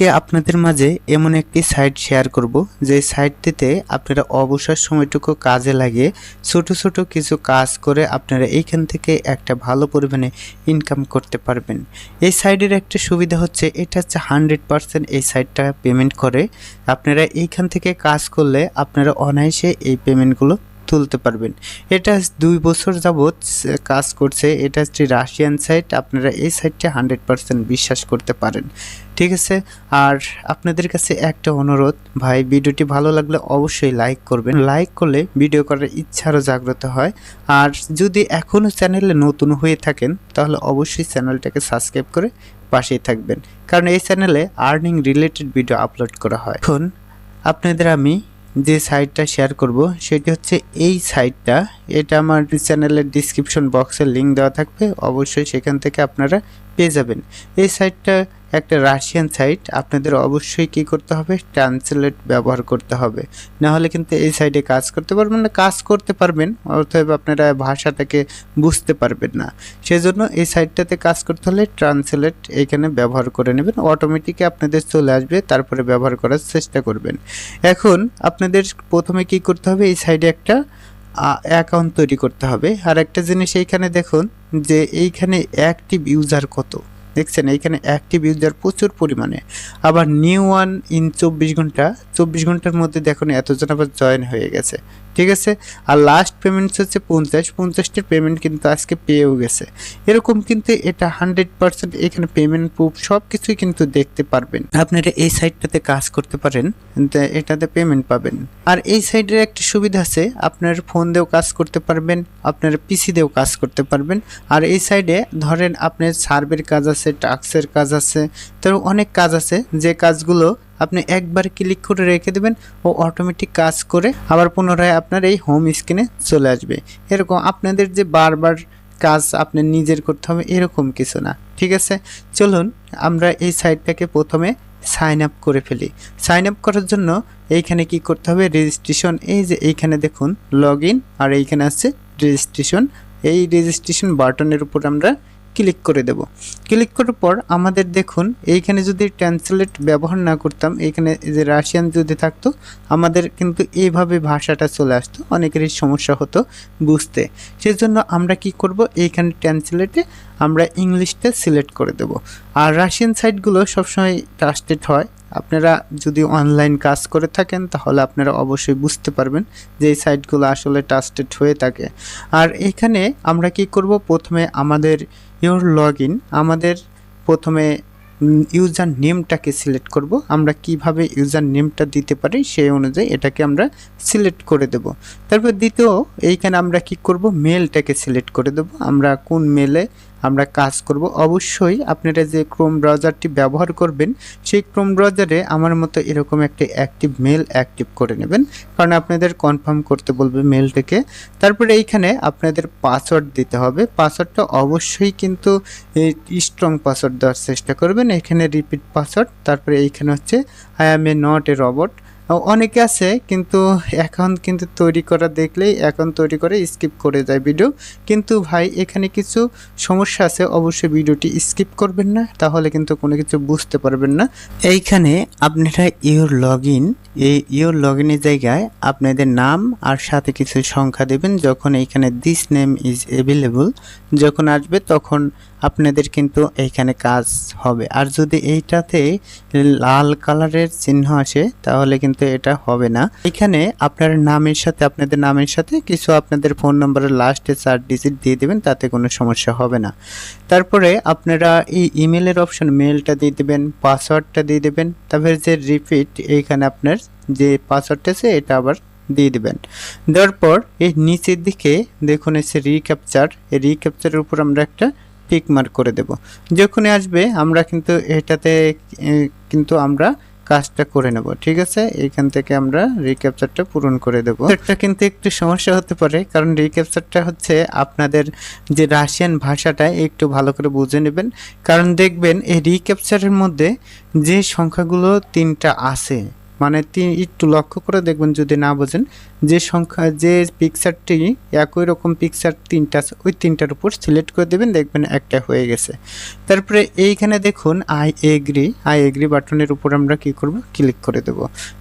আজকে আপনাদের মাঝে এমন একটি সাইট শেয়ার করব, যে সাইটটিতে আপনারা অবসর সময়টুকু কাজে লাগিয়ে ছোট ছোট কিছু কাজ করে আপনারা এইখান থেকে একটা ভালো পরিমাণে ইনকাম করতে পারবেন। এই সাইটের একটা সুবিধা হচ্ছে, এটা হচ্ছে হান্ড্রেড পারসেন্ট এই সাইটটা পেমেন্ট করে। আপনারা এইখান থেকে কাজ করলে আপনারা অনায়াসে এই পেমেন্টগুলো তুলতে পারবেন। এটা দুই বছর যাবৎ কাজ করছে। এটা হচ্ছে রাশিয়ান সাইট আপনারা এই সাইটটা হান্ড্রেড পারসেন্ট বিশ্বাস করতে পারেন। ঠিক আছে? আর আপনাদের কাছে একটা অনুরোধ, ভাই, ভিডিওটি ভালো লাগলে অবশ্যই লাইক করবেন। লাইক করলে ভিডিও করার ইচ্ছা আরও জাগ্রত হয়। আর যদি এখনও চ্যানেলে নতুন হয়ে থাকেন, তাহলে অবশ্যই চ্যানেলটাকে সাবস্ক্রাইব করে পাশেই থাকবেন। কারণ এই চ্যানেলে আর্নিং রিলেটেড ভিডিও আপলোড করা হয়। এখন আপনাদের আমি যে সাইটটা শেয়ার করব, সেটি হচ্ছে এই সাইটটা। এটা আমার চ্যানেলের ডিসক্রিপশন বক্সের লিঙ্ক দেওয়া থাকবে। অবশ্যই সেখান থেকে আপনারা পেয়ে যাবেন। এই সাইটটা একটা রাশিয়ান সাইট আপনাদের অবশ্যই কি করতে হবে? ট্রান্সলেট ব্যবহার করতে হবে। না হলে কিন্তু এই সাইডে কাজ করতে পারবেন না। কাজ করতে পারবেন, অতএব আপনারা ভাষাটাকে বুঝতে পারবেন না। সেজন্য এই সাইটটাতে কাজ করতে হলে ট্রান্সলেট এখানে ব্যবহার করে নেবেন। অটোমেটিকই আপনাদের চলে আসবে, তারপরে ব্যবহার করার চেষ্টা করবেন। এখন আপনাদের প্রথমে কি করতে হবে? এই সাইডে একটা অ্যাকাউন্ট তৈরি করতে হবে। আর একটা জিনিস এইখানে দেখুন যে এইখানে অ্যাক্টিভ ইউজার কত। দেখছেন? এইখানে অ্যাক্টিভ ইউজার প্রচুর পরিমাণে। আবার নিউ ওয়ান ইন চব্বিশ ঘণ্টা, চব্বিশ ঘণ্টার মধ্যে দেখুন এতজন আবার জয়েন হয়ে গেছে। ঠিক আছে? আর লাস্ট পেমেন্টস হচ্ছে পঞ্চাশ। পঞ্চাশটির পেমেন্ট কিন্তু আজকে পেয়েও গেছে। এরকম কিন্তু এটা হান্ড্রেড পার্সেন্ট এখানে পেমেন্ট প্রুফ সব কিছুই কিন্তু দেখতে পারবেন। আপনারা এই সাইটটাতে কাজ করতে পারেন এটাতে পেমেন্ট পাবেন। আর এই সাইডের একটা সুবিধা আছে, আপনার ফোন দিয়েও কাজ করতে পারবেন, আপনার পিসি দিয়েও কাজ করতে পারবেন। আর এই সাইডে ধরেন আপনার সার্ভের কাজ আছে টাক্সের কাজ আছে, তো অনেক কাজ আছে। যে কাজগুলো আপনি একবার ক্লিক করে রেখে দেবেন ও অটোমেটিক কাজ করে আবার পুনরায় আপনার এই হোম স্ক্রিনে চলে আসবে। এরকম আপনাদের যে বারবার কাজ আপনি নিজের করতে হবে এরকম কিছু না, ঠিক আছে? চলুন আমরা এই সাইটটাকে প্রথমে সাইন আপ করে ফেলি। সাইন আপ করার জন্য এইখানে কি করতে হবে? রেজিস্ট্রেশন এই যে এইখানে দেখুন লগ আর এইখানে আছে রেজিস্ট্রেশন এই রেজিস্ট্রেশন বাটনের উপর আমরা ক্লিক করে দেব। ক্লিক করার পর আমাদের দেখুন, এইখানে যদি ট্রান্সলেট ব্যবহার না করতাম, এইখানে যে রাশিয়ান যদি থাকতো, আমাদের কিন্তু এইভাবে ভাষাটা চলে আসতো, অনেকেরই সমস্যা হতো বুঝতে। সেজন্য আমরা কি করব, এইখানে ট্রান্সলেটে আমরা ইংলিশটা সিলেক্ট করে দেব। আর রাশিয়ান সাইটগুলো সবসময় ট্রাস্টেড হয়। আপনারা যদি অনলাইন কাজ করে থাকেন, তাহলে আপনারা অবশ্যই বুঝতে পারবেন যে এই সাইটগুলো আসলে ট্রাস্টেড হয়ে থাকে। আর এখানে আমরা কি করব, প্রথমে আমাদের ইউর লগ ইন আমাদের প্রথমে ইউজার নেমটাকে সিলেক্ট করব। আমরা কীভাবে ইউজার নেমটা দিতে পারি সেই অনুযায়ী এটাকে আমরা সিলেক্ট করে দেব। তারপর দ্বিতীয়, এইখানে আমরা কি করব? মেলটাকে সিলেক্ট করে দেব। আমরা কোন মেলে আমরা কাজ করব। অবশ্যই আপনারা যে ক্রোম ব্রাউজারটি ব্যবহার করবেন, সেই ক্রোম ব্রাউজারে আমার মতো এরকম একটি অ্যাক্টিভ মেল অ্যাক্টিভ করে নেবেন। কারণ আপনাদের কনফার্ম করতে বলবে মেলটিকে তারপরে এইখানে আপনাদের পাসওয়ার্ড দিতে হবে। পাসওয়ার্ডটা অবশ্যই কিন্তু স্ট্রং পাসওয়ার্ড দেওয়ার চেষ্টা করবেন। এখানে রিপিট পাসওয়ার্ড তারপরে এইখানে হচ্ছে I am a not a robot অনেকে আছে, কিন্তু এখন কিন্তু তৈরি করা দেখলেই এখন তৈরি করে স্কিপ করে যায় ভিডিও কিন্তু ভাই, এখানে কিছু সমস্যা আছে, অবশ্যই ভিডিওটি স্কিপ করবেন না, তাহলে কিন্তু কোনো কিছু বুঝতে পারবেন না। এইখানে আপনারা ইউর লগ ইন এই ইউর লগ ইনের জায়গায় আপনাদের নাম আর সাথে কিছু সংখ্যা দেবেন, যখন এইখানে দিস নেম ইজ অ্যাভেলেবল যখন আসবে তখন আপনাদের কিন্তু এইখানে কাজ হবে। আর যদি এইটাতে লাল কালারের চিহ্ন আসে, তাহলে কিন্তু এটা হবে না। এখানে আপনার নামের সাথে, আপনাদের নামের সাথে কিছু আপনাদের ফোন নম্বরের লাস্টে চার ডিজিট দিয়ে দেবেন, তাতে কোনো সমস্যা হবে না। তারপরে আপনারা এই ইমেলের অপশন মেলটা দিয়ে দেবেন পাসওয়ার্ডটা দিয়ে দেবেন, তারপরে যে রিপিট এইখানে আপনার যে পাসওয়ার্ডটা আছে, এটা আবার দিয়ে দেবেন। দেওয়ার পর এই নিচের দিকে দেখুন এসে রিক্যাপচার এই রিক্যাপচারের উপর আমরা একটা টিক মার্ক করে দেব। যখনই আসবে, আমরা কিন্তু এটাতে কিন্তু আমরা কাজটা করে নেব, ঠিক আছে? এখান থেকে আমরা রিক্যাপচারটা পূরণ করে দেব। এটা কিন্তু একটু সমস্যা হতে পারে, কারণ রিক্যাপচারটা হচ্ছে আপনাদের যে রাশিয়ান ভাষাটা, একটু ভালো করে বুঝে নেবেন। কারণ দেখবেন, এই রিক্যাপচারের মধ্যে যে সংখ্যাগুলো তিনটা আছে মানে তিন, একটু লক্ষ্য করে দেখবেন যদি না বোঝেন, যে সংখ্যা, যে পিকচারটি একই রকম পিকচার তিনটা, ওই তিনটার উপর সিলেক্ট করে দেবেন, দেখবেন একটা হয়ে গেছে। তারপরে এইখানে দেখুন আই এগ্রি আই এগ্রি বাটনের উপর আমরা কি করব? ক্লিক করে দেব।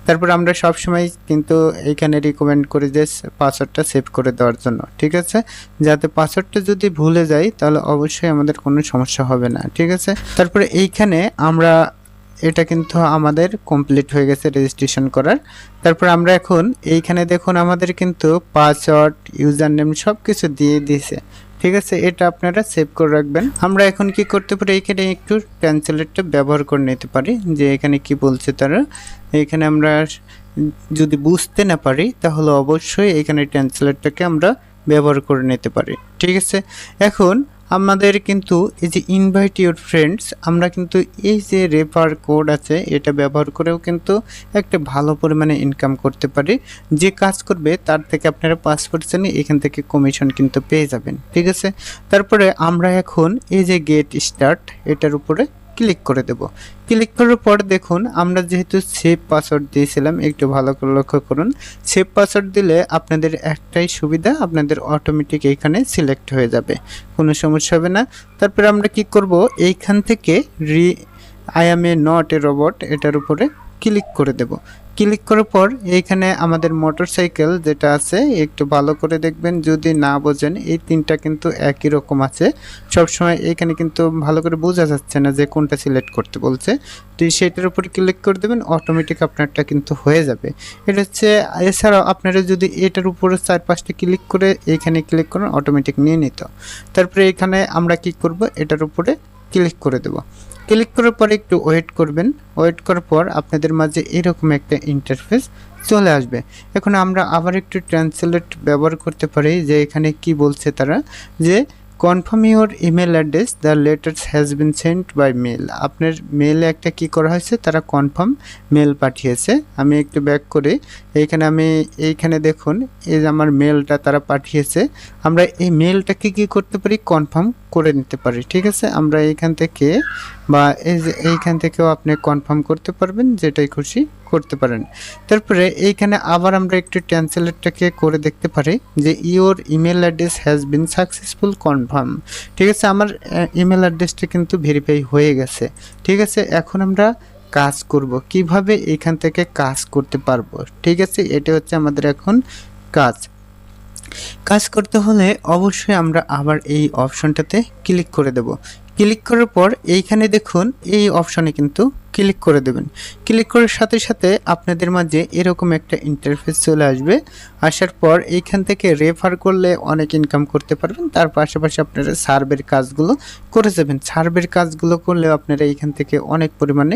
তারপর আমরা সব সময় কিন্তু এইখানে রিকমেন্ড করি যে পাসওয়ার্ডটা সেভ করে দেওয়ার জন্য, ঠিক আছে? যাতে পাসওয়ার্ডটা যদি ভুলে যাই, তাহলে অবশ্যই আমাদের কোনো সমস্যা হবে না, ঠিক আছে? তারপরে এইখানে আমরা এটা কিন্তু আমাদের কমপ্লিট হয়ে গেছে রেজিস্ট্রেশন করার। তারপর আমরা এখন এইখানে দেখুন আমাদের কিন্তু পাসওয়ার্ড ইউজার নেম সব কিছু দিয়ে দিয়েছে। ঠিক আছে, এটা আপনারা সেভ করে রাখবেন। আমরা এখন কি করতে পারি? এখানে একটু ট্রান্সলেটটা ব্যবহার করে নিতে পারি, যে এখানে কি বলছে তারা। এখানে আমরা যদি বুঝতে না পারি, তাহলে অবশ্যই এখানে ট্রান্সলেটটাকে আমরা ব্যবহার করে নিতে পারি। ঠিক আছে, এখন আমাদের কিন্তু এই যে ইনভাইট ইউর ফ্রেন্ডস আমরা কিন্তু এই যে রেফার কোড আছে, এটা ব্যবহার করেও কিন্তু একটা ভালো পরিমাণে ইনকাম করতে পারি। যে কাজ করবে, তার থেকে আপনারা পাঁচ পার্সেন্ট এখান থেকে কমিশন কিন্তু পেয়ে যাবেন। ঠিক আছে? তারপরে আমরা এখন এই যে গেট স্টার্ট এটার উপরে ক্লিক করে দেব। ক্লিক করার পর দেখুন, আমরা যেহেতু সেভ পাসওয়ার্ড দিয়েছিলাম, একটু ভালো করে লক্ষ্য করুন। সেভ পাসওয়ার্ড দিলে আপনাদের একটাই সুবিধা, আপনাদের অটোমেটিক এইখানে সিলেক্ট হয়ে যাবে। কোনো সমস্যা হবে না। তারপরে আমরা কি করব? এইখান থেকে রি I am a not a robot এটার উপরে ক্লিক করে দেব। ক্লিক করার পর এইখানে আমাদের মোটরসাইকেল যেটা আছে, একটু ভালো করে দেখবেন। যদি না বোঝেন, এই তিনটা কিন্তু একই রকম আছে। সবসময় এখানে কিন্তু ভালো করে বোঝা যাচ্ছে না যে কোনটা সিলেক্ট করতে বলছে। তো সেটার উপর ক্লিক করে দেবেন, অটোমেটিক আপনারটা কিন্তু হয়ে যাবে। এটা হচ্ছে, এছাড়াও আপনারা যদি এটার উপরে চার পাঁচটা ক্লিক করে এইখানে ক্লিক করেন, অটোমেটিক নিয়ে নিত। তারপরে এখানে আমরা কি করব, এটার উপরে ক্লিক করে দেব। ক্লিক করার পরে একটু ওয়েট করবেন। ওয়েট করার পর আপনাদের মাঝে এরকম একটা ইন্টারফেস চলে আসবে। এখন আমরা আবার একটু ট্রান্সলেট ব্যবহার করতে পারি যে এখানে কি বলছে তারা যে confirm your email address the letters has been sent by mail আপনার মেলে একটা কি করা হয়েছে? তারা কনফার্ম মেল পাঠিয়েছে। আমি একটু ব্যাক করে। এইখানে আমি, এইখানে দেখুন, এই যে আমার মেলটা তারা পাঠিয়েছে। আমরা এই মেলটাকে কি করতে পারি? কনফার্ম করে নিতে পারি, ঠিক আছে? আমরা এইখান থেকে বা এই যে এইখান থেকেও আপনি কনফার্ম করতে পারবেন যেটাই খুশি করতে পারেন। তারপরে এইখানে আবার আমরা একটু ট্রান্সলেটটাকে করে দেখতে পারি যে your email address has been successful confirm ঠিক আছে? আমার ইমেল অ্যাড্রেসটা কিন্তু ভেরিফাই হয়ে গেছে। ঠিক আছে? এখন আমরা কাজ করব। কীভাবে এখান থেকে কাজ করতে পারব? ঠিক আছে? এটা হচ্ছে আমাদের এখন কাজ। কাজ করতে হলে অবশ্যই আমরা আবার এই অপশনটাতে ক্লিক করে দেব। ক্লিক করার পর এইখানে দেখুন, এই অপশনে কিন্তু ক্লিক করে দেবেন। ক্লিক করার সাথে সাথে আপনাদের মাঝে এরকম একটা ইন্টারফেস চলে আসবে। আসার পর এইখান থেকে রেফার করলে অনেক ইনকাম করতে পারবেন। তার পাশাপাশি আপনারা সার্ভের কাজগুলো করে যাবেন। সার্ভের কাজগুলো করলেও আপনারা এইখান থেকে অনেক পরিমাণে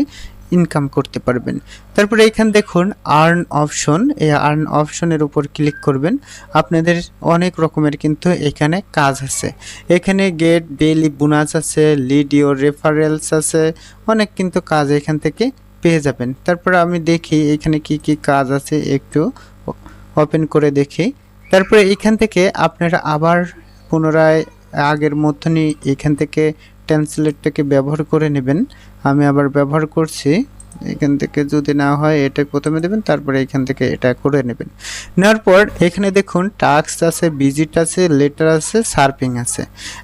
ইনকাম করতে পারবেন। তারপরে এখানে দেখুন আর্ন অপশন এই আর্ন অপশনের উপর ক্লিক করবেন। আপনাদের অনেক রকমের কিন্তু এখানে কাজ আছে। এখানে গেট ডেইলি বোনাস আছে লিডিও রেফারেলস আছে, অনেক কিন্তু কাজ এখান থেকে পেয়ে যাবেন। তারপরে আমি দেখি এখানে কি কি কাজ আছে, একটু ওপেন করে দেখি। তারপরে এখান থেকে আপনারা আবার পুনরায় আগের মতনই এখান থেকে ট্রান্সলেটটাকে ব্যবহার করে নেবেন। আমি আবার ব্যবহার করছি। এখান থেকে যদি না হয় এটা প্রথমে দেবেন, তারপরে এখান থেকে এটা করে নেবেন। নেওয়ার পর এখানে দেখুন টাস্ক আছে ভিজিট আছে লেটার আছে সার্পিং আছে।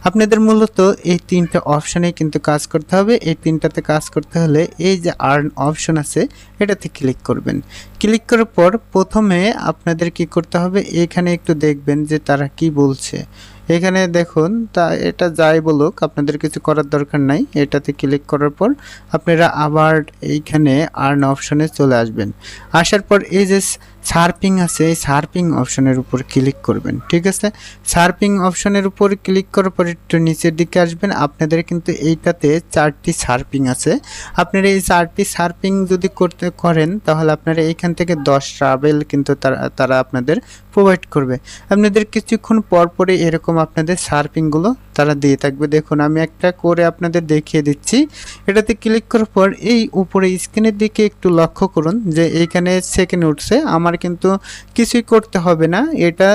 আপনাদের মূলত এই তিনটা অপশানে কিন্তু কাজ করতে হবে। এই তিনটাতে কাজ করতে হলে এই যে আর্ন অপশন আছে, এটাতে ক্লিক করবেন। ক্লিক করার পর প্রথমে আপনাদের কি করতে হবে? এখানে একটু দেখবেন যে তারা কি বলছে। এখানে দেখুন, তা এটা যাই বলুক, আপনাদের কিছু করার দরকার নাই। এটাতে ক্লিক করার পর আপনারা আবার এইখানে আর্ন অপশনে চলে আসবেন। আসার পর এই যে সার্পিং আছে, এই সার্পিং অপশনের উপর ক্লিক করবেন, ঠিক আছে? সার্পিং অপশনের উপর ক্লিক করার পর একটু নিচের দিকে আসবেন, আপনাদের কিন্তু এইটাতে চারটি সার্পিং আছে। আপনারা এই চারটি সার্পিং যদি করতে করেন, তাহলে আপনারা এইখান থেকে দশ ট্রাভেল কিন্তু তারা তারা আপনাদের প্রোভাইড করবে। আপনাদের কিছুক্ষণ পর পরে এরকম আপনাদের সার্পিংগুলো তারা দিয়ে থাকবে। দেখুন, আমি একটা করে আপনাদের দেখিয়ে দিচ্ছি। এটাতে ক্লিক করার পর এই উপরে স্ক্রিনের দিকে একটু লক্ষ্য করুন যে এইখানে সেকেন্ড উঠছে। আমার কিন্তু কিছুই করতে হবে না। এটা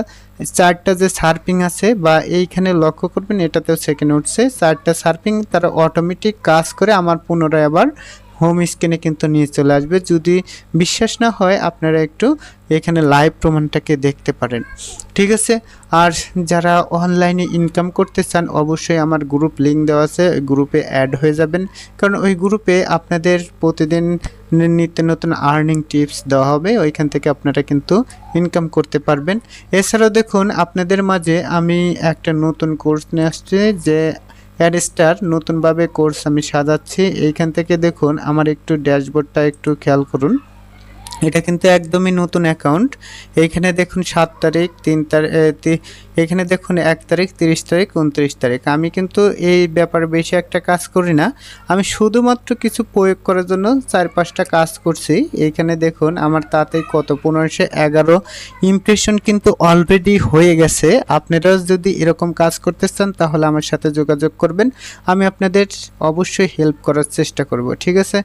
চারটা যে সার্পিং আছে বা এইখানে লক্ষ্য করবেন, এটাতেও সেকেন্ড উঠছে। চারটা সার্পিং তারা অটোমেটিক কাজ করে আমার পুনরায় আবার হোম স্ক্রিনে কিন্তু নিয়ে চলে আসবে। যদি বিশ্বাস না হয়, আপনারা একটু এখানে লাইভ প্রমাণটাকে দেখতে পারেন। ঠিক আছে? আর যারা অনলাইনে ইনকাম করতে চান, অবশ্যই আমার গ্রুপ লিঙ্ক দেওয়া আছে। গ্রুপে অ্যাড হয়ে যাবেন। কারণ ওই গ্রুপে আপনাদের প্রতিদিন নিত্য নতুন আর্নিং টিপস দেওয়া হবে। ওইখান থেকে আপনারা কিন্তু ইনকাম করতে পারবেন। এছাড়াও দেখুন, আপনাদের মাঝে আমি একটা নতুন কোর্স নিয়ে আসছি যে অ্যাডস্টার নতুনভাবে কোর্স আমি সাজাচ্ছি। এইখান থেকে দেখুন, আমার একটু ড্যাশবোর্ডটা একটু খেয়াল করুন। এটা কিন্তু একদমই নতুন অ্যাকাউন্ট। এইখানে দেখুন, সাত তারিখ, তিন তারিখ এখানে দেখুন এক তারিখ, তিরিশ তারিখ, উনত্রিশ তারিখ। আমি কিন্তু এই ব্যাপারে বেশি একটা কাজ করি না। আমি শুধুমাত্র কিছু প্রয়োগ করার জন্য চার পাঁচটা কাজ করছি। এইখানে দেখুন আমার তাতে কত? পনেরোশো এগারো। ইমপ্রেশন কিন্তু অলরেডি হয়ে গেছে। আপনারাও যদি এরকম কাজ করতে চান, তাহলে আমার সাথে যোগাযোগ করবেন। আমি আপনাদের অবশ্যই হেল্প করার চেষ্টা করব, ঠিক আছে?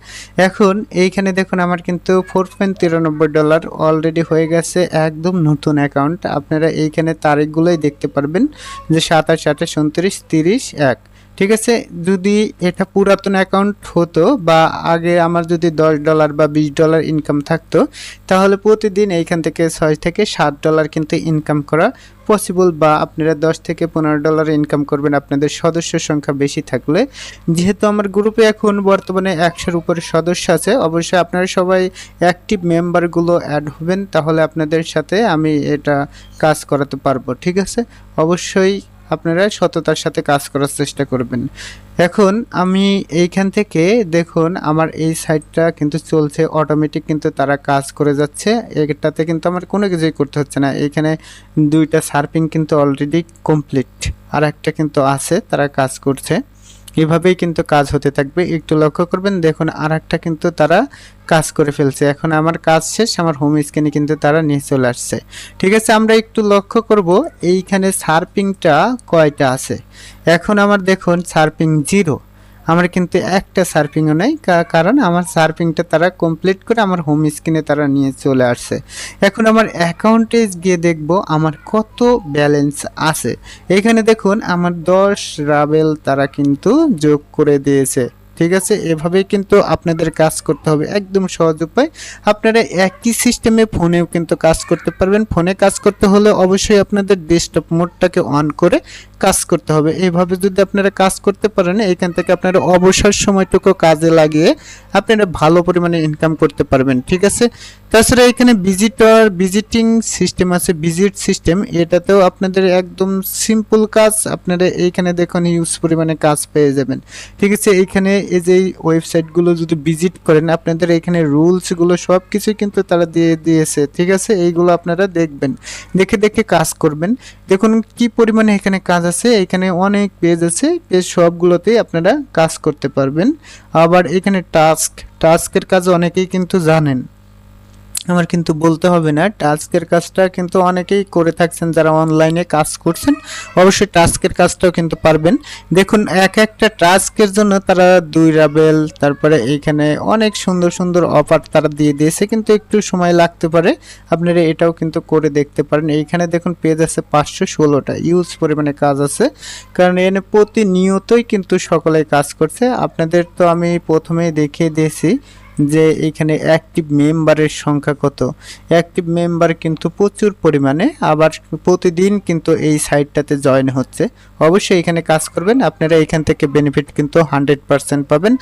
এখন এইখানে দেখুন আমার কিন্তু ফোর পয়েন্ট তিরানব্বই ডলার অলরেডি হয়ে গেছে। একদম নতুন অ্যাকাউন্ট আপনারা এইখানে তারিখগুলোই দেখতে পারবেন যে সাতাশ আঠাশ উনত্রিশ তিরিশ এক। ঠিক আছে? যদি এটা পুরাতন অ্যাকাউন্ট হতো বা আগে আমার যদি দশ ডলার বা বিশ ডলার ইনকাম থাকতো, তাহলে প্রতিদিন এইখান থেকে ছয় থেকে সাত ডলার কিন্তু ইনকাম করা পসিবল বা আপনারা দশ থেকে পনেরো ডলার ইনকাম করবেন আপনাদের সদস্য সংখ্যা বেশি থাকলে। যেহেতু আমার গ্রুপে এখন বর্তমানে একশোর উপরে সদস্য আছে, অবশ্যই আপনারা সবাই অ্যাক্টিভ মেম্বারগুলো অ্যাড হবেন, তাহলে আপনাদের সাথে আমি এটা কাজ করাতে পারব, ঠিক আছে? অবশ্যই আপনারা সততার সাথে কাজ করার চেষ্টা করবেন। এখন আমি এইখান থেকে দেখুন, আমার এই সাইটটা কিন্তু চলছে অটোমেটিক কিন্তু তারা কাজ করে যাচ্ছে। এটাতে কিন্তু আমার কোনো কিছুই করতে হচ্ছে না। এখানে দুইটা সার্পিং কিন্তু অলরেডি কমপ্লিট আর একটা কিন্তু আছে, তারা কাজ করছে। এভাবেই কিন্তু কাজ হতে থাকবে। একটু লক্ষ্য করবেন, দেখুন আর কিন্তু তারা কাজ করে ফেলছে। এখন আমার কাজ শেষ, আমার হোম স্ক্রিনে কিন্তু তারা নিয়ে চলে আসছে। ঠিক আছে, আমরা একটু লক্ষ্য করব, এইখানে সার্পিংটা কয়টা আছে? এখন আমার দেখুন, সার্পিং জিরো আমার কিন্তু একটা সার্ফিংও নেই কারণ আমার সার্ফিংটা তারা কমপ্লিট করে আমার হোম স্ক্রিনে তারা নিয়ে চলে আসছে। এখন আমার অ্যাকাউন্টে গিয়ে দেখব আমার কত ব্যালেন্স আছে। এখানে দেখুন, আমার দশ রাবেল তারা কিন্তু যোগ করে দিয়েছে। ঠিক আছে? এভাবেই কিন্তু আপনাদের কাজ করতে হবে। একদম সহজ উপায়। আপনারা একই সিস্টেমে ফোনেও কিন্তু কাজ করতে পারবেন। ফোনে কাজ করতে হলে অবশ্যই আপনাদের ডেস্কটপ মোডটাকে অন করে কাজ করতে হবে। এইভাবে যদি আপনারা কাজ করতে পারেন, এখান থেকে আপনারা অবসর সময়টুকু কাজে লাগিয়ে আপনারা ভালো পরিমাণে ইনকাম করতে পারবেন। ঠিক আছে? তাছাড়া এখানে ভিজিটর ভিজিটিং সিস্টেম আছে ভিজিট সিস্টেম এটাতেও আপনাদের একদম সিম্পল কাজ। আপনারা এইখানে দেখুন ইউজ পরিমাণে কাজ পেয়ে যাবেন। ঠিক আছে? এইখানে এই যে ওয়েবসাইটগুলো যদি ভিজিট করেন, আপনাদের এখানে রুলসগুলো সব কিছুই কিন্তু তারা দিয়ে দিয়েছে, ঠিক আছে? এইগুলো আপনারা দেখবেন, দেখে দেখে কাজ করবেন। দেখুন কি পরিমাণে এখানে কাজ আছে, এখানে অনেক পেজ আছে পেজ সবগুলোতেই আপনারা কাজ করতে পারবেন। আবার এখানে টাস্ক টাস্কের কাজ অনেকেই কিন্তু জানেন। আমার কিন্তু বলতে হবে না। টাস্কের কাজটা কিন্তু অনেকেই করে থাকছেন, যারা অনলাইনে কাজ করছেন। অবশ্যই টাস্কের কাজটাও কিন্তু পারবেন। দেখুন, এক একটা টাস্কের জন্য তারা দুই রাবেল, তারপরে এইখানে অনেক সুন্দর সুন্দর অফার তারা দিয়ে দিয়েছে, কিন্তু একটু সময় লাগতে পারে। আপনারা এটাও কিন্তু করে দেখতে পারেন। এইখানে দেখুন পেজ আছে পাঁচশো ষোলোটা। ইউজ পরিমাণে কাজ আছে। কারণ এনে প্রতিনিয়তই কিন্তু সকলে কাজ করছে। আপনাদের তো আমি প্রথমেই দেখিয়ে দিয়েছি যে এখানে অ্যাক্টিভ মেম্বারের সংখ্যা কত? অ্যাক্টিভ মেম্বার কিন্তু প্রচুর পরিমাণে, আবার প্রতিদিন কিন্তু এই সাইটটাতে জয়েন হচ্ছে। অবশ্যই এখানে কাজ করবেন, আপনারা এখান থেকে বেনিফিট কিন্তু হান্ড্রেড পারসেন্ট পাবেন।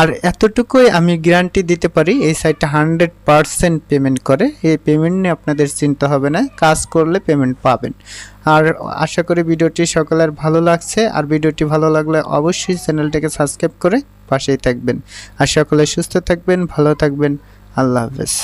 আর এতটুকুই আমি গ্যারান্টি দিতে পারি, এই সাইটটা হান্ড্রেড পারসেন্ট পেমেন্ট করে। এই পেমেন্ট নিয়ে আপনাদের চিন্তা হবে না, কাজ করলে পেমেন্ট পাবেন। আর আশা করি ভিডিওটি সকলের ভালো লাগছে। আর ভিডিওটি ভালো লাগলে অবশ্যই চ্যানেলটাকে সাবস্ক্রাইব করে পাশেই থাকবেন। আর সকলে সুস্থ থাকবেন ভালো থাকবেন। আল্লাহ হাফেজ।